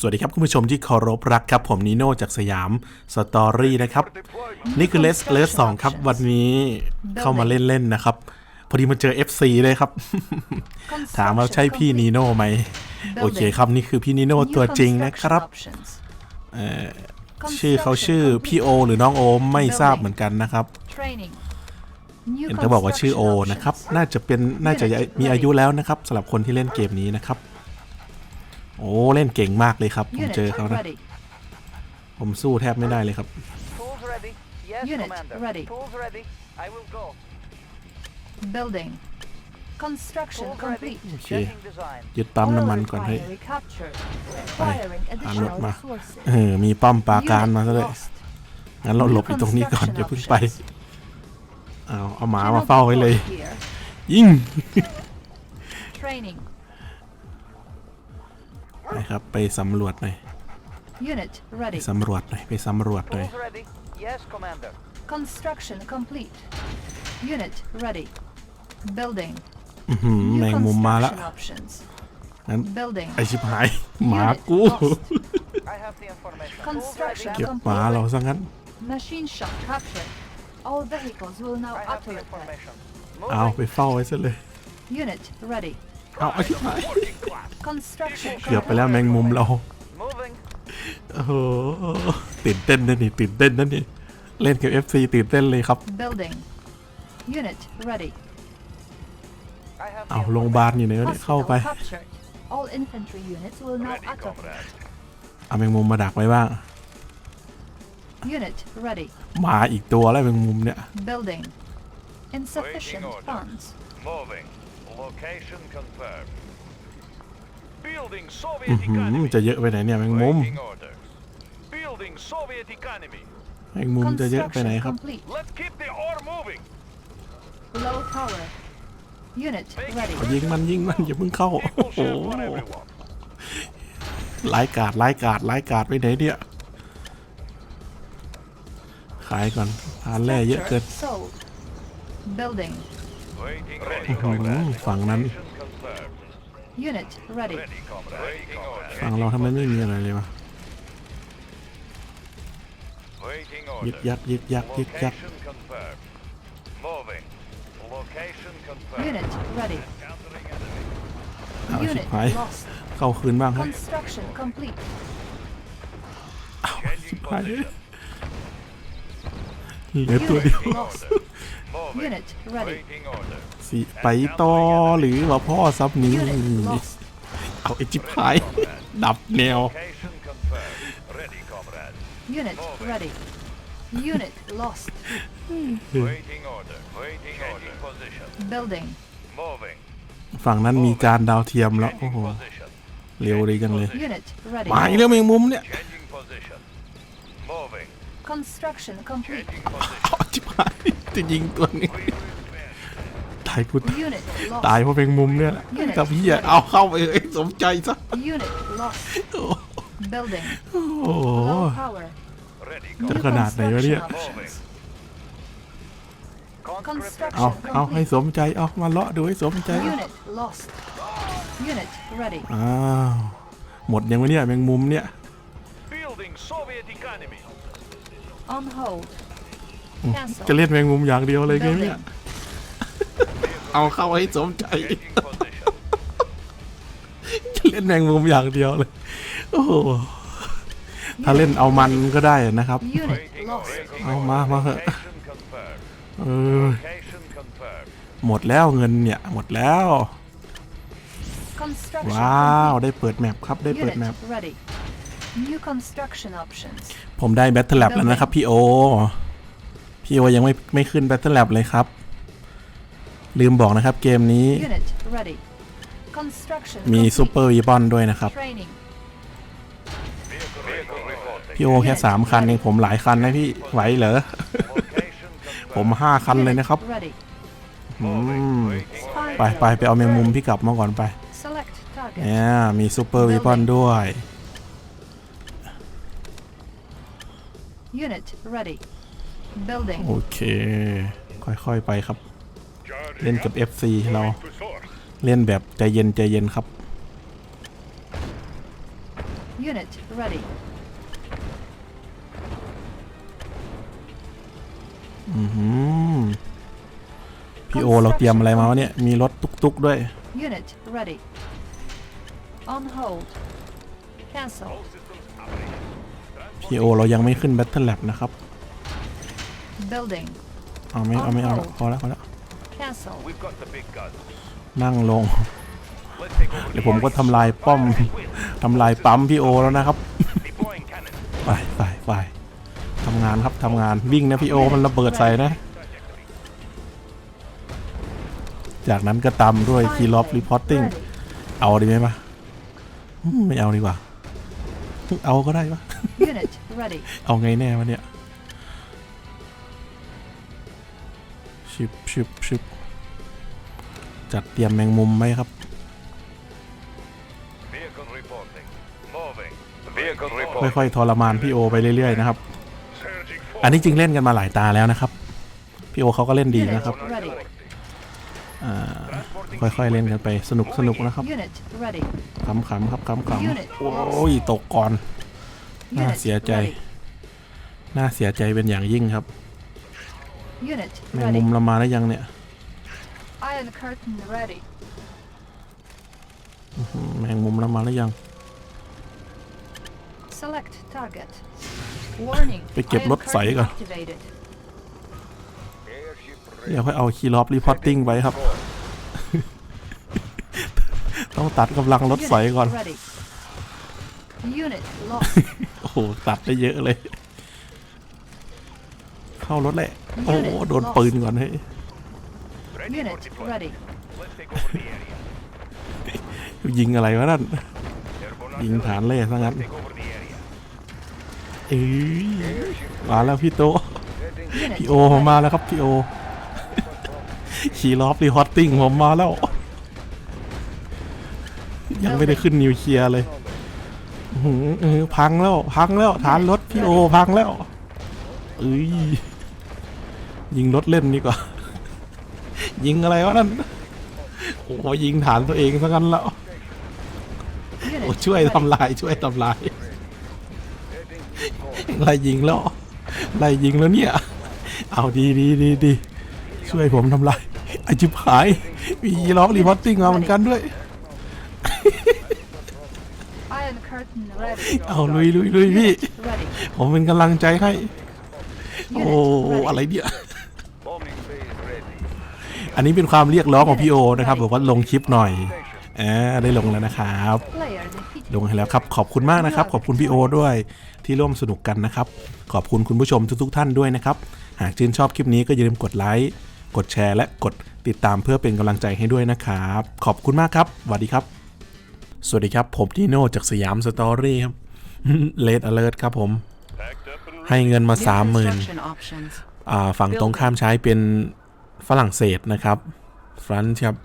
สวัสดีครับ คุณผู้ชมที่เคารพรักครับ ผมนีโน่จากสยามสตอรี่นะครับ นี่คือเลสเลสสองครับ วันนี้เข้ามาเล่น ๆ นะครับ พอดีมาเจอ FC เลยครับ ถามว่าใช่พี่นีโน่ไหม โอเคครับ นี่คือพี่นีโน่ตัวจริงนะครับชื่อเขาชื่อพี่โอ หรือน้องโอมไม่ทราบเหมือนกันนะครับ เห็นเขาบอกว่าชื่อโอนะครับ น่าจะเป็นน่าจะมีอายุแล้วนะครับสำหรับคนที่เล่นเกมนี้นะครับ โอ้เล่นเก่งมากเลยครับ ผมเจอเขานะผมสู้แทบไม่ได้เลยครับ Tools ready. Yes, Unit Commander. ready. Tools ready. I will go. Building. Construction Tools ready. complete. โอเค Checking design. ยึดปั๊ม Oil น้ำมันก่อนเฮ้ย refinery captured. ไป Firing หารถ additional มา resources. เออ มีป้อมปราการมาซะ Unit เลย lost. งั้นเราหลบอยู่ตรงนี้ก่อนอย่าเพิ่งไป เอาเอาหมามาเฝ้าไว้เลย Cannot deploy here. ยิง Training. ไปครับไปสำรวจหน่อย Unit ไป ready. สำรวจหน่อยไปสำรวจหน่อย Tools ready. Yes, Commander. Construction complete. Unit ready. Building. อื้อหือ New แมงมุมมาละ construction options. งั้น Building. ไอชิบหาย หมากู I have the information. Tools Construction. ready. เก็บหมาเราซะงั้น Machine shop captured. All vehicles will now I have auto the attack. information. เอา Moving. ไปเฝ้าไว้ซะเลย Unit ready. เอาไอชิบหาย Construction เกือบไปแล้วแมงมุมเรา Moving. โอ้โหตื่นเต้นนะนี่ตื่นเต้นนะนี่ เล่นกับ FC ตื่นเต้นเลยครับ Building. Unit ready. I have เอา the โรงพยาบาลอยู่ไหนวะเนี่ยเข้า Hospital ไป captured. All infantry units will now auto attack. เอาแมงมุมมาดักไว้บ้าง Unit ready. มาอีกตัวแล้วแมงมุมเนี่ย Building. Insufficient Waiting order. funds. Moving. Location confirmed. Building อื้อ Soviet หือ economy. จะเยอะไปไหนเนี่ยแมงมุม Waiting orders. Building Soviet economy. แมงมุมจะเยอะไปไหน Construction ครับ complete. Let's keep the ore moving. Low power. Unit ready. ยิงมันยิงมันอย่าเพิ่งเข้า โอ้ Equal โห share for everyone. ไล่กาดไล่กาดไล่กาดไปไหนเนี่ย ขายก่อนทานแร่เยอะเกิน Structure sold. Building. Waiting ready, อื้อหือ comrade. ฝั่งนั้น Location confirmed. Unit ready. Ready, comrade. Waiting order. ฝั่งเราทำไมไม่มีอะไรเลยวะ Waiting ยึก order. ยักยึกยักยึกยัก Location confirmed. Moving. Location confirmed. Unit ready. Countering enemy. เอาชิบ Unit หาย lost. เข้าคืนบ้างเฮ้ย Construction complete. เอาชิ Changing บหาย position. เหลือตัวเดียว Lost. Moving. Unit ready. Waiting order. สิไปต่อหรือว่าพ่อซับนี้ Unit lost. เอาไอจิบหาย ดับแนว Location confirmed. Ready, comrade. Unit ready. Unit lost. Waiting order. Waiting order. Position. Building. Moving. ฝั่งนั้นมีจานดาวเทียมแล้ว โอ้ Changing โห position. เร็วดีจังเลย Unit ready. มาอีกแล้วแมงมุมเนี่ย Changing position. Moving. Construction complete. Changing position. เอาจิบหายจะยิงตัวนี้ We will win. ตายกู Unit ตาย lost. เพราะแมงมุมเนี่ยแหละกับพี่อะเอาเข้าไปเอ้ยสมใจซะ Unit lost. โอ้ Building. โห Low power. Ready, จะ comrade. ขนาดไหนวะเนี่ย Construction options. Conscript. เอา Construction เอาให้ complete. สมใจ เอามาเลาะดูให้สมใจ Unit lost. Unit ready. อ้าว หมดยังวะเนี่ยแมงมุมเนี่ย Building Soviet economy. On hold. จะ Cancel. เล่นแมงมุมอย่างเดียวเลยไงเนี่ย Building. เอาเข้าให้สมใจ Changing position. จะเล่นแมงมุมอย่างเดียวเลย โอ้โห ถ้าเล่นเอามันก็ได้นะครับ Unit Waiting lost. order. เอามามาเหอะ Location confirmed. เออ Location confirmed. หมดแล้วเงินเนี่ย หมดแล้ว Construction ว้าว complete. ได้เปิดแมปครับ ได้เปิดแมป Unit ready. New construction options. ผมได้แบทเทิลแลบแล้วนะครับพี่โอ พี่โอยังไม่ไม่ขึ้นแบทเทิลแลบเลยครับ ลืมบอกนะครับเกมนี้ Unit ready. Construction มี complete. ซูเปอร์วีบอนด้วยนะครับ Training. Vehicle, vehicle reporting. พี่โอแค่สามคันเองผมหลายคันนะพี่ไหวเหรอ Location ผม confirmed. ห้าคันเลยนะครับ Ready. อืม Spy ไปไปไปเอาแมงมุมพี่กลับมาก่อนไป Select target. เนี่ยมีซูเปอร์วีบอนด้วย Unit ready. Building. โอเค ค่อยๆไปครับ เล่นกับ FC เรา To source. เล่นแบบใจเย็นใจเย็นครับ Unit ready. อือหือพี่โอเราเตรียมอะไรมาวะเนี่ย มีรถตุกๆด้วย Unit ready. On hold. Cancel. All systems operating. พี่โอเรายังไม่ขึ้น Battle Lab นะครับ Building. เอาไม่เอาไม่เอาพอแล้วพอแล้ว Cancel. We've got the big guns. นั่งลง Let's take over เดี๋ยว the ผมก็ area. ทำลายป้อม Fire at will. ทำลายปั๊มพี่โอแล้วนะครับ Deploying cannon. ไปไปไปทำงานครับทำงานวิ่งนะพี่โอมันระเบิดใส่นะ จากนั้นก็ตามด้วย Fine คีย์ล็อบ plane รีพอร์ติ้ง ready. เอาดีไหมปะอืมไม่เอาดีกว่า เอาก็ได้ปะ Unit ready. เอาไงแน่วะเนี่ยชิบชิบชิบจัดเตรียมแมงมุมไหมครับ Vehicle reporting. Moving. Vehicle reporting. ค่อยๆทรมานพี่โอไปเรื่อยๆนะครับ Surging อัน forward. นี้จริงเล่นกันมาหลายตาแล้วนะครับ พี่โอเขาก็เล่นดี Unit นะครับ ready. อ่าค่อยๆเล่นกันไปสนุกสนุกนะครับ Unit ready. ขำๆครับขำ Unit ๆโอ้ยตกก่อนน่า Unit เสียใจ ready. น่าเสียใจเป็นอย่างยิ่งครับ Unit แมงมุม ready. เรามาได้ยังเนี่ย Iron curtain ready. อืมแมงมุมเรามาได้ยัง Select target. Warning. ไปเก็บ Iron รถใส curtain ก่อน activated. Airship เดี๋ยวค่อยเอาคีย์ล็อบรีพอร์ติ้งไว้ครับ ต้องตัดกำลังรถใสก่อน Unit ready. Unit lost. โอ้โห ตัดได้เยอะเลย เข้ารถแหละ โอ้โห โดนปืนก่อนเฮ้ย ready for Unit deployment. ready. Let's take over the area. ยิงอะไรวะนั่น Airborne ยิง artillery. ฐานเล่ซะงั้น Take over the area. เอ้ยมาแล้วพี่โต Unit พี่โอผมมาแล้วครับพี่โอขี่ล้อฟรีฮอตติ้งผมมาแล้ว ยังไม่ได้ขึ้นนิวเคลียร์เลยหือเออพังแล้ว พังแล้วฐานรถพี่โอพังแล้วเอ้ยยิงรถเล่นดีกว่า ยิงอะไรวะนั่นโอ้ยิงฐานตัวเองซะงั้นแล้วโอ้ช่วยทำลายช่วยทำลายไล่ยิงแล้วไล่ยิงแล้วเนี่ย เอาดีดีดีดีช่วยผมทำลายไอจิบหายมีล็อกรีพอร์ติ้งมาเหมือนกันด้วย Iron curtain ready. เอาลุยลุยลุยพี่ ready. ผมเป็นกำลังใจให้ โอ้ Unit ready. อะไรเนี่ย Bombing phase ready. อันนี้เป็นความเรียกร้องของพี่โอนะครับบอกว่าลงคลิปหน่อยอ่าได้ลงแล้วนะครับ Player defeated. ลงให้แล้วครับ ขอบคุณมากนะครับ ขอบคุณพี่โอด้วยที่ร่วมสนุกกันนะครับ ขอบคุณคุณผู้ชมทุกๆท่านด้วยนะครับ หากชื่นชอบคลิปนี้ก็อย่าลืมกดไลค์กดแชร์และกดติดตามเพื่อเป็นกำลังใจให้ด้วยนะครับ ขอบคุณมากครับสวัสดีครับ สวัสดีครับ ผมดีโน่จากสยามสตอรี่ครับเลดอเลิร์ครับผม Packed up and ให้เงินมา New สามหมื่น construction options. อ่าฝั่งตรงข้ามใช้เป็นฝรั่งเศสนะครับฟรันซ์ครับ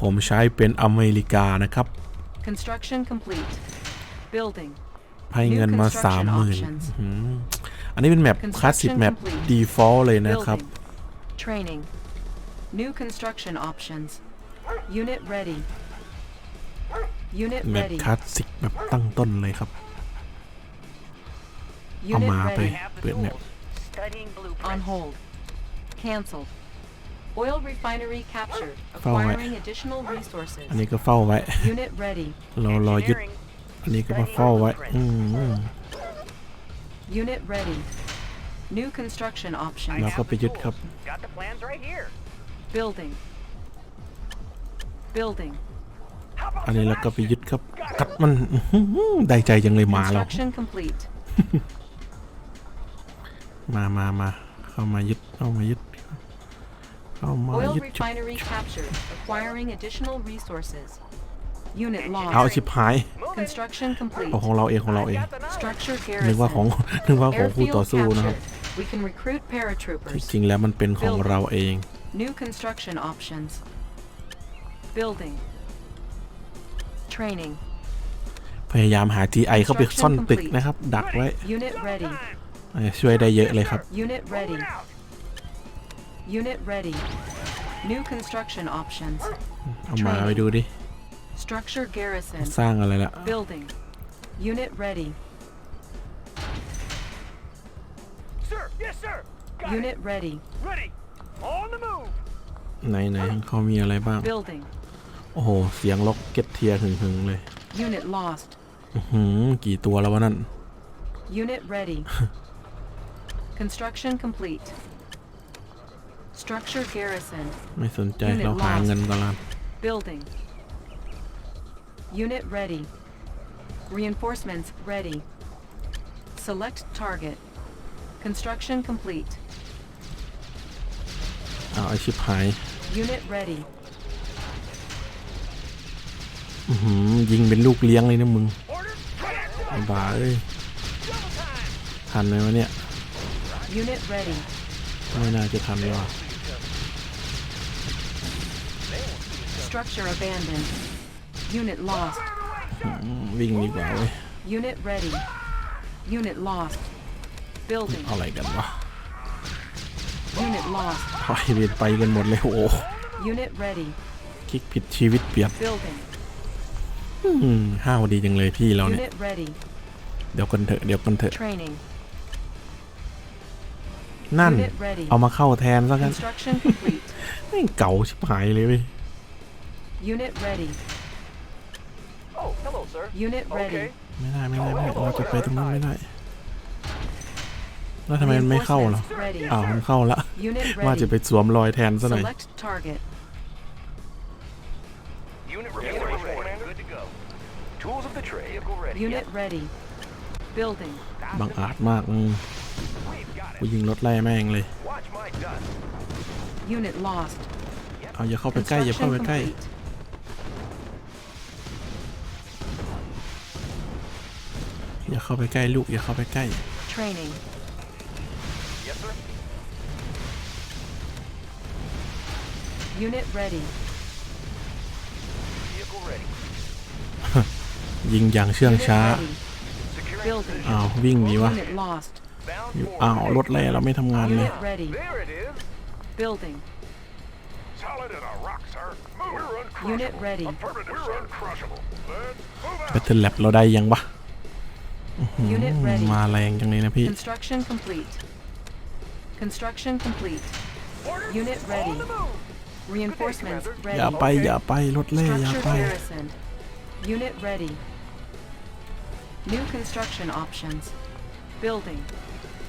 ผมใช้เป็นอเมริกานะครับ Construction complete. Building. ให้เงินมา New สามห construction มื่น options. อันนี้เป็นแมปคลาสสิก Construction แมป complete. default เลยนะครับ Building. Training. New construction options. Unit ready. Unit แมป ready. คลาสสิกแบบตั้งต้นเลยครับ เอา Unit มาไป ready. เปิดแมป Studying On blueprints. hold. Cancelled. Oil refinery captured. Follow it. Acquiring additional resources. อันนี้ก็เฝ้าไว้ Unit ready. เรารอยึด อันนี้ก็มาเฝ้าไว้ อืม Unit ready. New construction แล้ว options. ก็ไปยึดครับ Got the plans right here. Building. Building. อันนี้เราก็ไปยึดครับ กัดมันอื้อหือได้ใจจังเลยมาเรา Construction complete. มามามาเข้ามายึดเข้ามายึดเข้ามา Oil ยึด refinery captured. Acquiring additional resources. Unit เอา lost. ชิบหาย Construction complete. เอาของเราเองของเราเอง Structure นึกว่าของ garrison. นึกว่าของคู่ต่อ Airfield สู้นะครับ captured. We can recruit จ paratroopers. ริงๆแล้วมันเป็นของเราเอง New construction options. Building. Training. พยายามหา GI เข้าไปซ่อนตึกนะครับ ดักไว้ Unit ready. เออช่วยได้เยอะเลยครับ Unit ready. Unit ready. New construction options. เอามาไปดูดิ Structure garrison. สร้างอะไรละ Building. Unit ready. Sir, yes, sir. Got Unit ready. it. Ready. On the move. ไหนไหนเขามีอะไรบ้าง Building. โอ้โห เสียงล็อกเก็ตเทียร์หึงหึงๆเลย Unit lost. อื้อหือกี่ตัวแล้ววะนั่น Unit ready. Construction complete. Structure garrison. ไม่สนใจ Unit เราหา lost เงินก่อนละ Building. Unit ready. Reinforcements ready. Select target. Construction complete. เอาไอชิบหาย Unit ready. อื้อหือยิงเป็นลูกเลี้ยงเลยนะมึง Order. ไอ้บ้าเอ้ยทันไหมวะเนี่ย Unit ready. ไม่น่าจะทันเลยว่ะ Structure abandoned. Unit lost. อืมวิ่งดีกว่าเว้ย Unit ready. Unit lost. Building. เอาอะไรกันวะ Unit lost. ถอยเวียนไปกันหมดเลยโอ้โห Unit ready. คลิกผิดชีวิตเปลี่ยน Building. อืมห้าวดีจังเลยพี่เราเนี่ย Unit ready. เดี๋ยวกันเถอะเดี๋ยวกันเถอะ Training. นั่น Unit ready. เอามาเข้าแทนซะกัน Construction complete. แม่งเก่าชิบหายเลยเว้ย Unit ready. Oh, hello, sir. Unit ready. Okay. ไม่ได้ไม่ได้ไม่ได้เราจะไปตรงนั้นไม่ได้ แล้วทำไมมันไม่เข้าล่ะ Reinforcements ready. อ้าวมันเข้าละ Unit ว่าจะ ready. ไปสวมรอยแทนซะหน่อย Select target. Unit ready. Tools of the trade. Vehicle ready. Unit ready. Building. บังอาจมากอืม We've got กู it. ยิงรถไล่แม่งเลย Watch my dust. Unit lost. เอาอย่าเข้าไปใกล้อย่าเข้า Construction ไปใกล้ complete. อย่าเข้าไปใกล้ลูกอย่าเข้าไปใกล้ Training. Yes, sir. Unit ready. ยิงอย่างเชื่อง Unit ช้า ready. Securing Building. อ้าววิ่งหนีวะ Unit lost. bound อยู่ for อ้าวรถไล่เราไม่ทำงานเลย Unit ready. There it is. Building. Solid as a rock, sir. Move. We're uncrushable. Unit ready. Affirmative, We're uncrushable. Let's move แบตเทิลแลบเราได้ยังวะ Unit ready. มาแรงจังเลยนะพี่ Construction complete. Construction complete. Unit On ready. the move. Reinforcements อย่า ready. ไปอย่าไปรถเล่อย่า Structure ไป garrisoned. Unit ready. New construction options. Building.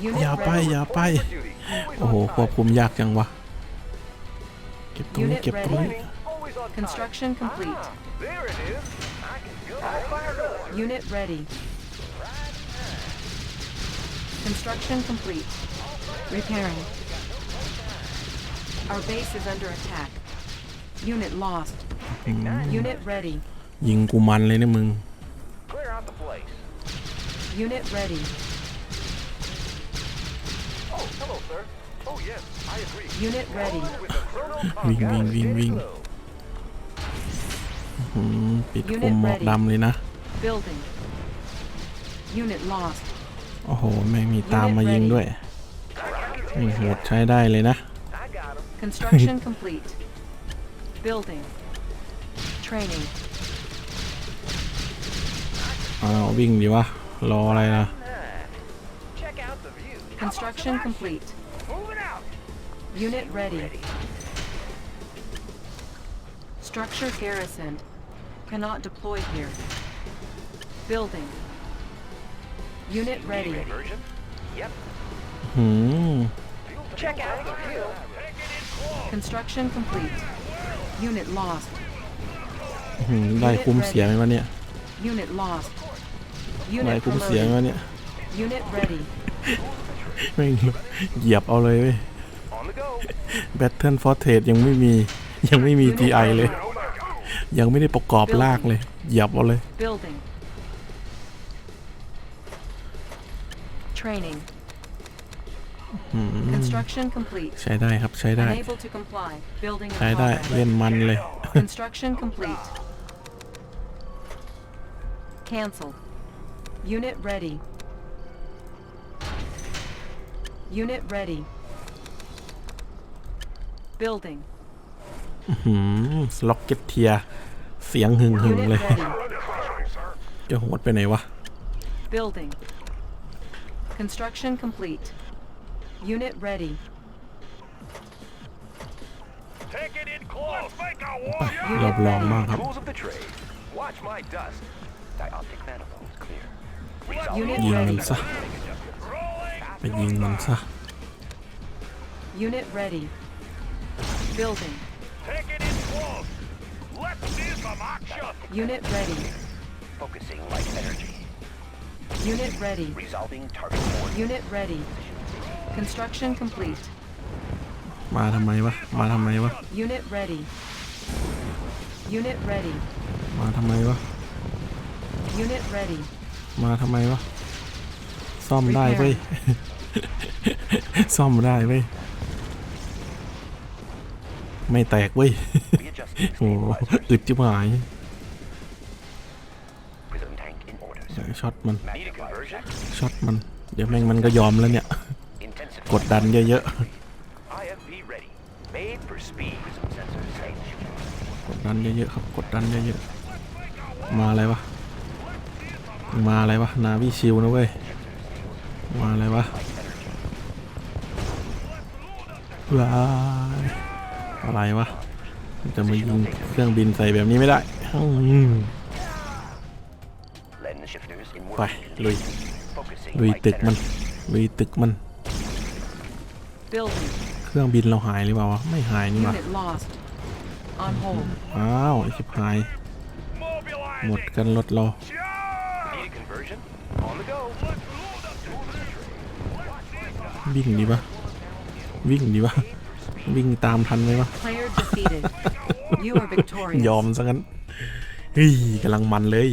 อย่า Unit ไป ready. อย่าไป For duty. Always โอ้โห on ควบ time. คุมยากจังวะ เก็บตรงนี้ Unit เก็บตรงนี้ Planning, always on time. Construction complete. Ah, there it is. I can go. All fired up. Unit ready. Construction complete. Repairing. Our base is under attack. Unit lost. Unit ready. ยิงกูมันเลยนะมึง Clear out the place. Unit ready. Oh, hello, sir. Oh, yes, I agree. Unit ready. With the chrono Wing, Got wing, a wing, steady wing. flow. อืมปิด Unit คมหมอก ready. ดำเลยนะ Building. Unit lost. โอ้โห แม่งมีตามมายิงด้วยแม่งโหดใช้ได้เลยนะ I got him. Construction complete. Building. Training. อ้าววิ่งดีวะ รออะไรล่ะ Check out the view. Construction complete. Moving out. Unit ready. Structure garrisoned. Cannot deploy here. Building. Unit ready. Version. Yep. หืม Check out the view. Construction complete. Unit lost. หืมได้คุ้มเสียไหมวะเนี่ย Unit lost. ได้ Unit คุ้มเสียไหม promoted. วะเนี่ย Unit ready. แม่งเหยียบเอาเลยเว้ย On the go. Battle for t r a d e ยังไม่มี ยังไม่มี GI เลย ยังไม่ได้ประกอบลากเลย เหยียบเอาเลย Building. Training. Construction complete. ใช้ได้ครับใช้ได้ Unable to comply. Building in ใช้ได้ progress. เล่นมันเลย Construction complete. Cancel. Unit ready. Unit ready. Building. ล็อกเก็ตเทีย เสียงหึงหึง Unit เลย ready. จะโหดไปไหนวะ Building. Construction complete. Unit ready. Take it in close. Let's make a รอบรองบ้างครับ Tools of the trade. Watch my dust. Dioptic manifold clear. Unit ยิงมัน ready. ซะไปยิงมันซะ Unit ready. Building. Take it in close. Let's see some action. Unit ready. Focusing light energy. Unit ready. Resolving target board. Unit ready. Construction complete. มาทำไมวะ มาทำไมวะ Unit ready. Unit ready. มาทำไมวะ Unit ready. มาทำไมวะ ซ่อมได้เว้ย ซ่อมได้เว้ย ไม่แตกเว้ย Readjusting โอ้โห stabilizers. อึดจิบหาย Prism tank in order. เดี๋ยวช็อตมัน Need a conversion? ช็อตมัน เดี๋ยวแม่งมันก็ยอมแล้วเนี่ย Intensify. กดดันเยอะ IFV ready. Made for speed. Prism sensors range. ๆกดดันเยอะๆครับ กดดันเยอะๆ มาอะไรวะ มาอะไรวะ นาวิชิวนะเว้ย มาอะไรวะว้ายอะไรวะ จะมายิงเครื่องบินใส่แบบนี้ไม่ได้อืม Lens shifters in ไป working ลุย condition. Focusing ลุย light ตึกมัน energy. ลุยตึกมัน Building. เครื่องบินเราหายหรือเปล่าวะ ไม่หายนี่หว่า Unit lost. On hold. อ้าวไอชิบหาย หมดกันรถเรา Need a conversion? On the go. Tools of the trade. วิ่งดีปะวิ่งดีปะวิ่งตามทันไหมวะ Player defeated. You are victorious. ยอมซะงั้นเฮ้ยกำลังมันเลย